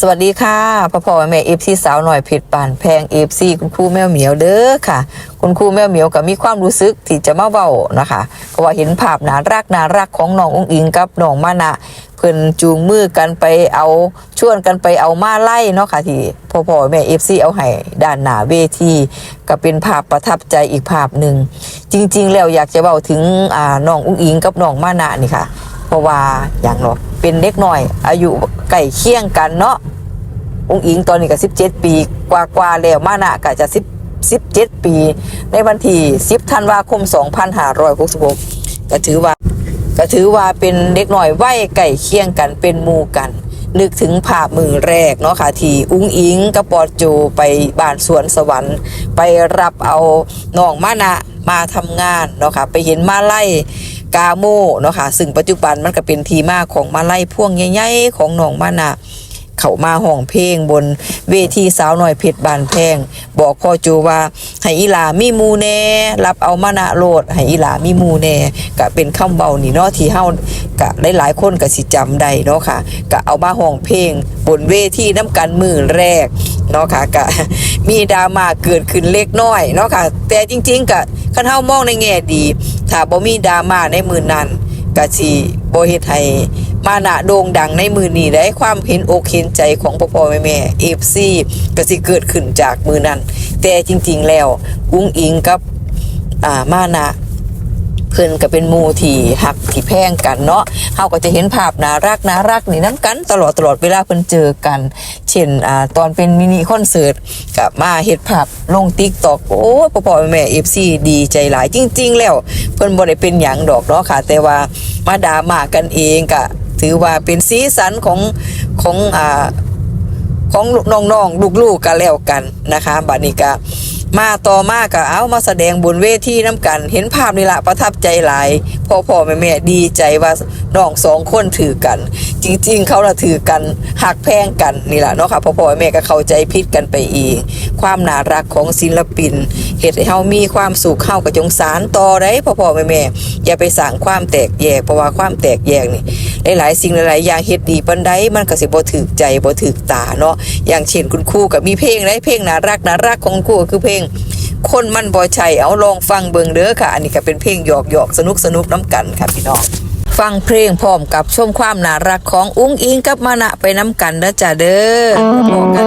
สวัสดีค่ะพ่อพ่อแม่เอฟซีสาวหน่อยเพชรปานแพงเอฟซีคุณครูแมวเหมียวเด้อค่ะ คุณครูแมวเหมียวก็มีความรู้สึกที่จะมาเว้านะคะเพราะว่าเห็นภาพน่ารักน่ารักของน้ององอิงกับน้องมานะเพิ่นจูงมือกันไปเอาชวนกันไปเอามาไล่เนาะค่ะที่พ่อพ่อแม่เอฟซีเอาให้ด้านหน้าเวทีก็เป็นภาพประทับใจอีกภาพหนึ่งจริงๆแล้วอยากจะเว้าถึงน้ององอิงกับน้องมานะนี่ค่ะ เพราะว่าอย่างเนาะ เป็นเด็กหน่อย อายุใกล้เคียงกันเนาะองค์อิงตอนนี้ก็17ปีกว่ากว่าๆแล้วมานะก็จะ10 17ปี ในวันที่10ธันวาคม2566ก็ถือว่าก็ถือว่าเป็นเด็กหน่อยวัยใกล้เคียงกันเป็นมูกัน นึกถึงภาพมือแรกเนาะค่ะที่อุ้งอิงกับปอโจไปบ้านสวนสวรรค์ ไปรับเอาน้องมานะมาทำงานเนาะค่ะไปเห็นมาไล่ กาโมเนาะค่ะซึ่งปัจจุบันมันก็เป็นทีมาของมาไล่พ่วงใหญ่ๆของหนองมานะเขามาห้องเพลงบนเวทีสาวหน่อยเพชรบานแพง บอกพ่อจูว่าให้อีหลามีมูแน่ รับเอามานะโลดให้อีหลามีมูแน่ก็เป็นคำเบานี่เนาะที่เฮากะหลายๆคนก็สิจำได้เนาะค่ะก็เอามาห้องเพลง บนเวทีน้ำกันมือแรกเนาะค่ะก็มีดราม่าเกิดขึ้นเล็กน้อยเนาะค่ะแต่จริง ๆก็ คันเฮามองในแง่ดี ถ้าบ่มีดราม่าในมือนั้นกะสิบ่เฮ็ดให้มานะโด่งดังในมือนี้ได้ความเห็นอกเห็นใจของพ่อพ่อแม่แม่ FC ก็สิเกิดขึ้นจากมือนั้น แต่จริง ๆ แล้วอุ้งอิงกับอ่ามานะ เพิ่นก็เป็นหมู่ที่หักที่แพงกันเนาะเฮาก็จะเห็นภาพน่ารักน่ารักนี่น้ำกันตลอดตลอดเวลาเพิ่นเจอกัน เช่นอ่าตอนเป็นมินิคอนเสิร์ตกับมาเฮ็ดภาพลง TikTok โอ้พ่อพ่อแม่ FC ดีใจหลายจริง ๆ แล้ว เพิ่นบ่ได้เป็นหยังดอกเนาะค่ะ แต่ว่ามาด่ามากันเองก็ถือว่าเป็นสีสันของของอ่าของน้องๆลูกๆกันแล้วกันนะคะบัดนี้ก็ มาต่อมาก็เอามาแสดงบนเวทีน้ำกัน เห็นภาพนี่ละประทับใจหลายพ่อพ่อแม่แม่ดีใจว่าน้องสองคนถือกัน จริง ๆ เขาละถือกันหักแพงกันนี่แหละเนาะค่ะพ่อพ่อแม่ก็เข้าใจผิดกันไปอีก ความน่ารักของศิลปินเหตุให้เฮามีความสุขเข้ากับจงสารต่อได้พ่อพ่อแม่แม่อย่าไปสั่งความแตกแยกเพราะว่าความแตกแยกนี่หลายๆสิ่งหลายๆอย่างเฮ็ดดีปานใดมันก็สิบ่ถูกใจบ่ถูกตาเนาะอย่างเช่นคุณครูก็มีเพลงได้เพลงน่ารักน่ารักของครูก็คือเพลง คนมันบ่ใช่เอาลองฟังเบิงเด้อค่ะ อันนี้ก็เป็นเพลงหยอกหยอกสนุกสนุกน้ำกันค่ะพี่น้องฟังเพลงพร้อมกับชมความน่ารักของอุ้งอิงกับมานะไปน้ำกันนะจ้าเด้อบอกกัน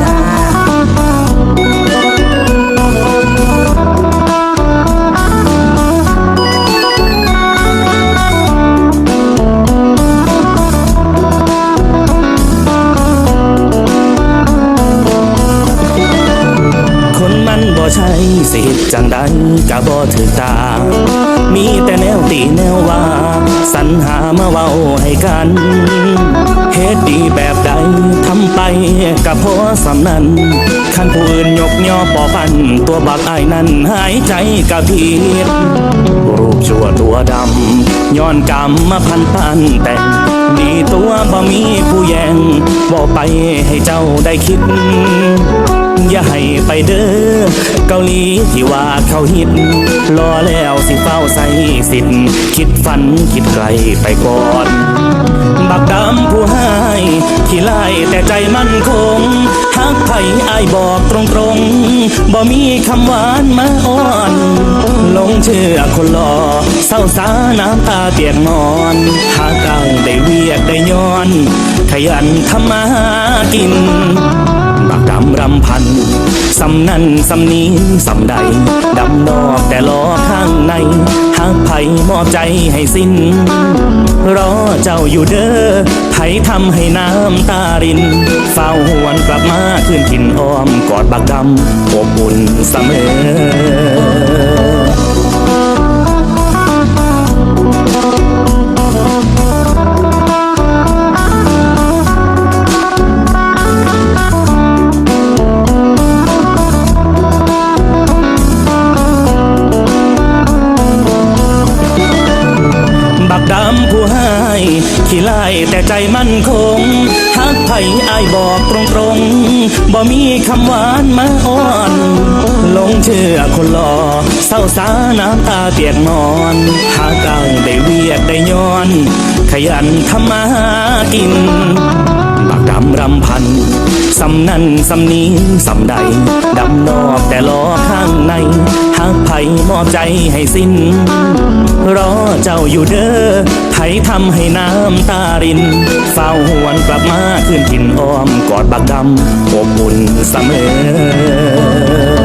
จ้า สิเฮ็ดจังใดก็บ่ถือตา มีแต่แนวตีแนวว่าสรรหามาเว้าให้กันเฮ็ดดีแบบใดทำไปก็พอสำนั้นคันผู้อื่นยกย่อปอพัน ตัวบักอายนั้นหายใจกะผิดรูปชั่วตัวดำย้อนกรรมมาพันพันแต่งดีตัวบ่มีผู้แยงบอกไปให้เจ้าได้คิด อย่าให้ไปเด้อเกาหลีที่ว่าเขาฮิตรอแล้วสิเฝ้าใส่สิทธิ์คิดฝันคิดไกลไปก่อน บักดำผู้ให้ที่ไล่แต่ใจมั่นคงหักไผ่อายบอกตรงๆบ่มีคำหวานมาอ่อนลงเชื่อคนหล่อเศร้าสาน้ำตาเปียกนอนหากังได้เวียกได้ย้อน ขยันทำมากิน รำพันสำนั่นสำนี้สำใดดำนอกแต่ล้อข้างในหากไผ่มอบใจให้สิ้น รอเจ้าอยู่เด้อไผ่ทำให้น้ำตาริน เฝ้าหวนกลับมาขึ้นถิ่นอ้อมกอดบักดำอบอุ่นเสมอ บักดำผู้ให้ขี้ไล่แต่ใจมั่นคงหักไผ่อายบอกตรงๆบ่มีคำหวานมาอ่อนลงเชื่อคนหล่อเศร้าสาน้ำตาเปียกนอนหากังได้เวียดได้ย้อน ขยันทำมากินำรำพันสำนั่นสำนี้สำใดดำนอกแต่ล้อข้างในหักไผ่มอบใจให้สิ้น รอเจ้าอยู่เด้อไผทำให้น้ำตาริน เฝ้าหวนกลับมาขึ้นถิ่นอ้อมกอดบักดำอบอุ่นเสมอ